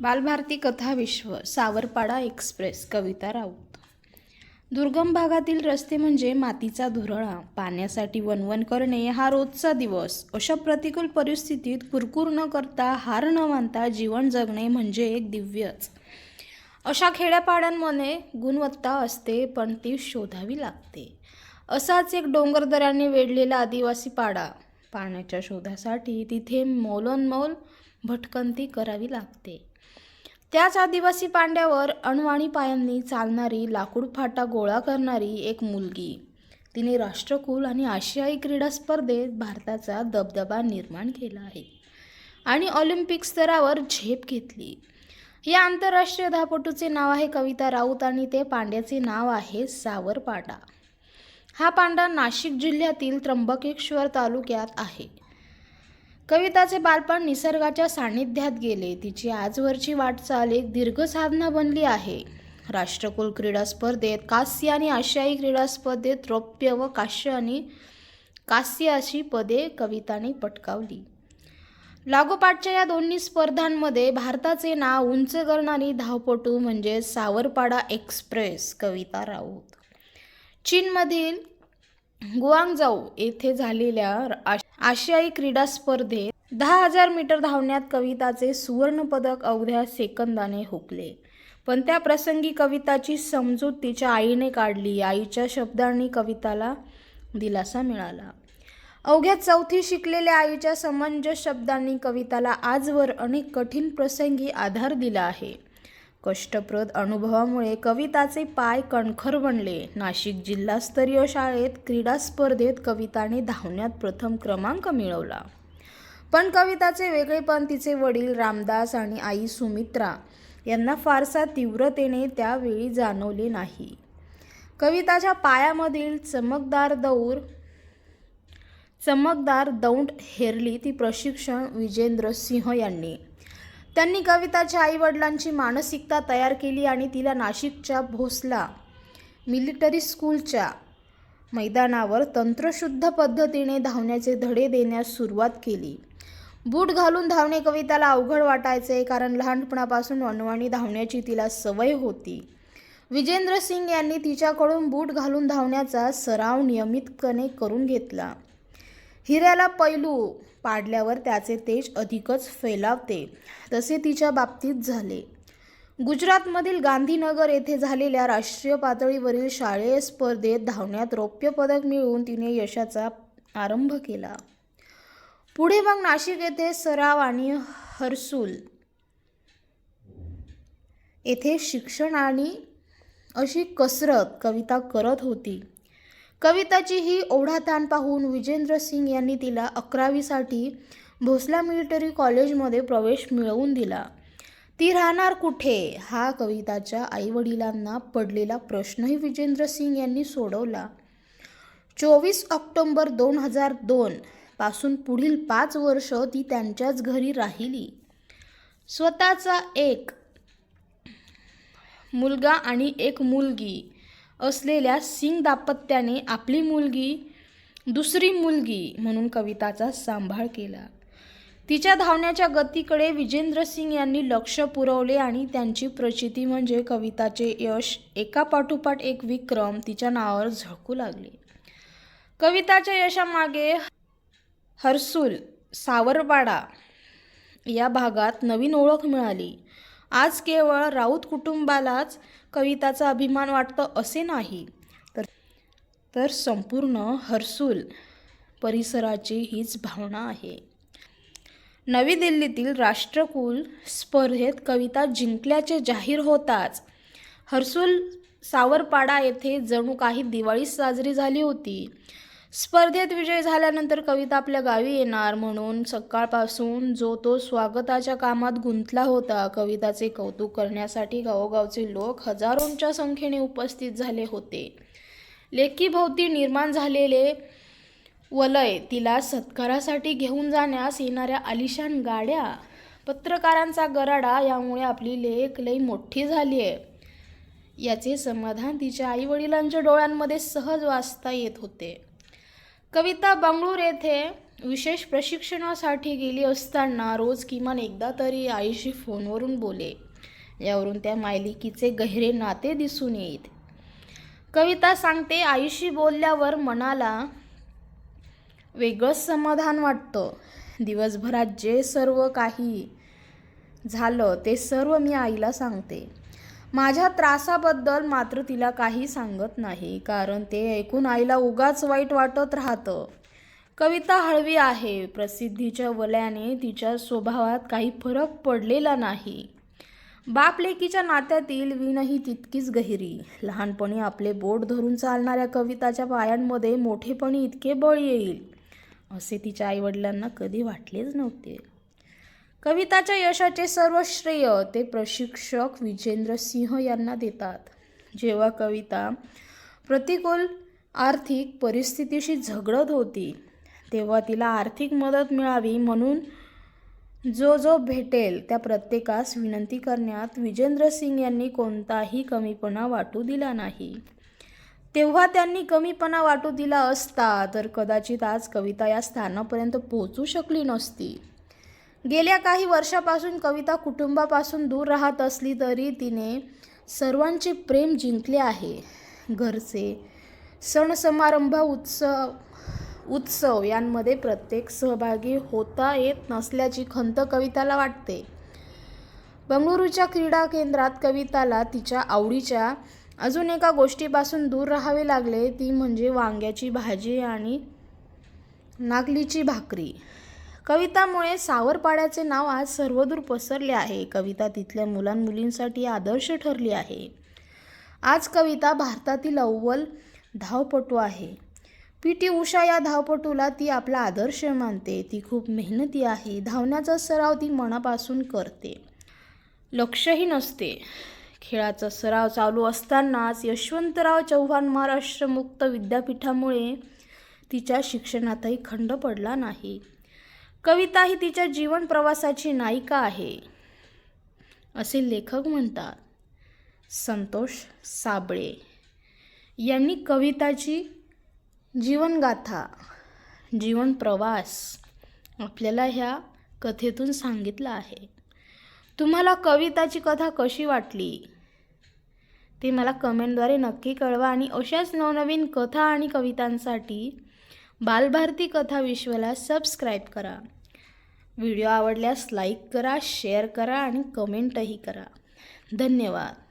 बालभारती कथा विश्व सावरपाडा एक्सप्रेस कविता राऊत. दुर्गम भागातील रस्ते म्हणजे मातीचा धुरळा पाण्यासाठी वनवन करणे हा रोजचा दिवस. अशा प्रतिकूल परिस्थितीत कुरकुर न करता हार न मानता जीवन जगणे म्हणजे एक दिव्यच. अशा खेड्यापाड्यांमध्ये गुणवत्ता असते पण ती शोधावी लागते. असाच एक डोंगरदऱ्याने वेढलेला आदिवासी पाडा. पाण्याच्या शोधासाठी तिथे मौलोन्मौल भटकंती करावी लागते. त्याच आदिवासी पांड्यावर अणवाणी पायांनी चालणारी लाकूड फाटा गोळा करणारी एक मुलगी. तिने राष्ट्रकुल आणि आशियाई क्रीडा स्पर्धेत भारताचा दबदबा निर्माण केला आहे आणि ऑलिम्पिक स्तरावर झेप घेतली. या आंतरराष्ट्रीय धापटूचे नाव आहे कविता राऊत आणि ते पांड्याचे नाव आहे सावरपाडा. हा पांडा नाशिक जिल्ह्यातील त्र्यंबकेश्वर तालुक्यात आहे. कविताचे बालपण निसर्गाच्या सान्निध्यात गेले. तिची आजवरची वाटचाल एक दीर्घ साधना बनली आहे. राष्ट्रकुल क्रीडा स्पर्धेत कांस्य आणि आशियाई क्रीडा स्पर्धेत रौप्य व काश्य आणि कास्य अशी पदे कविताने पटकावली. लागोपाठच्या या दोन्ही स्पर्धांमध्ये भारताचे नाव उंच करणारी धावपटू म्हणजे सावरपाडा एक्सप्रेस कविता राऊत. चीनमधील गुआंगजाऊ येथे झालेल्या आश- आशियाई क्रीडा स्पर्धेत दहा हजार मीटर धावण्यात कविताचे सुवर्णपदक अवघ्या सेकंदाने हुकले. पण त्या प्रसंगी कविताची समजूत तिच्या आईने काढली. आईच्या शब्दांनी कविताला दिलासा मिळाला. अवघ्या चौथी शिकलेल्या आईच्या समंजस शब्दांनी कविताला आजवर अनेक कठीण प्रसंगी आधार दिला आहे. कष्टप्रद अनुभवामुळे कविताचे पाय कणखर बनले. नाशिक जिल्हास्तरीय शाळेत क्रीडा स्पर्धेत कविताने धावण्यात प्रथम क्रमांक मिळवला. पण कविताचे वेगळेपण तिचे वडील रामदास आणि आई सुमित्रा यांना फारसा तीव्रतेने त्यावेळी जाणवले नाही. कविताच्या पायामधील चमकदार दौर चमकदार दौंड हेरली ती प्रशिक्षण विजेंद्र सिंह यांनी. त्यांनी कविताच्या आईवडिलांची मानसिकता तयार केली आणि तिला नाशिकच्या भोसला मिलिटरी स्कूलच्या मैदानावर तंत्रशुद्ध पद्धतीने धावण्याचे धडे देण्यास सुरुवात केली. बूट घालून धावणे कविताला अवघड वाटायचे कारण लहानपणापासून अनवाणी धावण्याची तिला सवय होती. विजेंद्र सिंग यांनी तिच्याकडून बूट घालून धावण्याचा सराव नियमितपणे करून घेतला. हिऱ्याला पैलू पाडल्यावर त्याचे तेज अधिकच फैलावते. तसे तिच्या बाबतीत झाले. गुजरातमधील गांधीनगर येथे झालेल्या राष्ट्रीय पातळीवरील शालेय स्पर्धेत धावण्यात रौप्य पदक मिळवून तिने यशाचा आरंभ केला. पुढे मग नाशिक येथे सराव आणि हर्सूल. येथे शिक्षण आणि अशी कसरत कविता करत होती. कविताची ही ओढाताण पाहून विजेंद्र सिंग यांनी तिला अकरावीसाठी भोसला मिलिटरी कॉलेजमध्ये प्रवेश मिळवून दिला. ती राहणार कुठे? हा कविताच्या आईवडिलांना पडलेला प्रश्नही विजेंद्र सिंग यांनी सोडवला. चोवीस ऑक्टोंबर दोन हजार दोन पासून पुढील पाच वर्ष ती त्यांच्याच घरी राहिली. स्वतःचा एक मुलगा आणि एक मुलगी. असलेल्या सिंग दाम्पत्याने आपली मुलगी दुसरी मुलगी म्हणून कविताचा सांभाळ केला. तिच्या धावण्याच्या गतीकडे विजेंद्र सिंग यांनी लक्ष पुरवले आणि त्यांची प्रचिती म्हणजे कविताचे यश एका पाठोपाठ एक विक्रम तिच्या नावावर झळकू लागले. कविताच्या यशामागे हर्सूल सावरपाडा या भागात नवीन ओळख मिळाली. आज केवळ राऊत कुटुंबालाच कविताचा अभिमान वाटतं असे नाही. तर तर संपूर्ण हर्सूल परिसराची हीच भावना आहे. नवी दिल्लीतील राष्ट्रकुल स्पर्धेत कविता जिंकल्याचे जाहीर होताच. हर्सूल सावरपाडा येथे जणू काही दिवाळी साजरी झाली होती. स्पर्धेत विजय झाल्यानंतर कविता आपल्या गावी येणार म्हणून सकाळपासून जो तो स्वागताच्या कामात गुंतला होता कविताचे कौतुक करण्यासाठी गावोगावचे लोक हजारोंच्या संख्येने उपस्थित झाले होते. लेखीभोवती निर्माण झालेले वलय तिला सत्कारासाठी घेऊन जाण्यास येणाऱ्या आलिशान गाड्या पत्रकारांचा गराडा यामुळे आपली लेख लई मोठी झाली आहे याचे समाधान तिच्या आईवडिलांच्या डोळ्यांमध्ये सहज वाचता येत होते. कविता बंगळूर येथे विशेष प्रशिक्षणासाठी गेली असताना रोज किमान एकदा तरी आईशी फोनवरून बोले. यावरून त्या मायलिकीचे गहिरे नाते दिसून येत कविता सांगते आईशी बोलल्यावर मनाला वेगळंच समाधान वाटतं. दिवसभरात जे सर्व काही झालं ते सर्व मी आईला सांगते. माझ्या त्रासाबद्दल मात्र तिला काही सांगत नाही कारण ते ऐकून आईला उगाच वाईट वाटत राहतं. कविता हळवी आहे प्रसिद्धीच्या वल्याने तिच्या स्वभावात काही फरक पडलेला नाही. बाप लेकीच्या नात्यातील विणही तितकीच गहिरी. लहानपणी आपले बोट धरून चालणाऱ्या कविताच्या पायांमध्ये मोठेपणी इतके बळ येईल असे तिच्या आईवडिलांना कधी वाटलेच नव्हते. कविताच्या यशाचे सर्व श्रेय ते प्रशिक्षक विजेंद्र सिंह यांना देतात. जेव्हा कविता प्रतिकूल आर्थिक परिस्थितीशी झगडत होती तेव्हा तिला आर्थिक मदत मिळावी म्हणून जो जो भेटेल त्या प्रत्येकास विनंती करण्यात विजेंद्र सिंग यांनी कोणताही कमीपणा वाटू दिला नाही. तेव्हा त्यांनी कमीपणा वाटू दिला असता तर कदाचित आज कविता या स्थानापर्यंत पोहोचू शकली नसती. गेल्या काही वर्षापासून कविता कुटुंबापासून दूर राहत असली तरी तिने सर्वांचे प्रेम जिंकले आहे. घरचे सण समारंभ उत्सव उत्सव यांमध्ये प्रत्येक सहभागी होता येत नसल्याची खंत कविताला वाटते. बंगळुरूच्या क्रीडा केंद्रात कविताला तिच्या आवडीच्या अजून एका गोष्टीपासून दूर राहावे लागले ती म्हणजे वांग्याची भाजी आणि नागलीची भाकरी. कवितामुळे सावरपाड्याचे नाव आज सर्वदूर पसरले आहे. कविता तिथल्या मुलांमुलींसाठी आदर्श ठरली आहे. आज कविता भारतातील अव्वल धावपटू आहे. पी टी उषा या धावपटूला ती आपला आदर्श मानते. ती खूप मेहनती आहे. धावण्याचा सराव ती मनापासून करते. लक्षही नसते. खेळाचा सराव चालू असतानाच यशवंतराव चव्हाण महाराष्ट्र मुक्त विद्यापीठामुळे तिच्या शिक्षणातही खंड पडला नाही. कविता ही तिच्या जीवन प्रवासाची नायिका आहे. असे लेखक म्हणतात संतोष साबळे यांनी कविताची जीवनगाथा जीवन प्रवास आपल्याला ह्या कथेतून सांगितलं आहे. तुम्हाला कविताची कथा कशी वाटली? ते मला कमेंटद्वारे नक्की कळवा आणि अशाच नवनवीन कथा आणि कवितांसाठी बालभारती कथा विश्वला सबस्क्राईब करा. व्हिडिओ आवडल्यास लाईक करा शेअर करा आणि कमेंटही करा. धन्यवाद.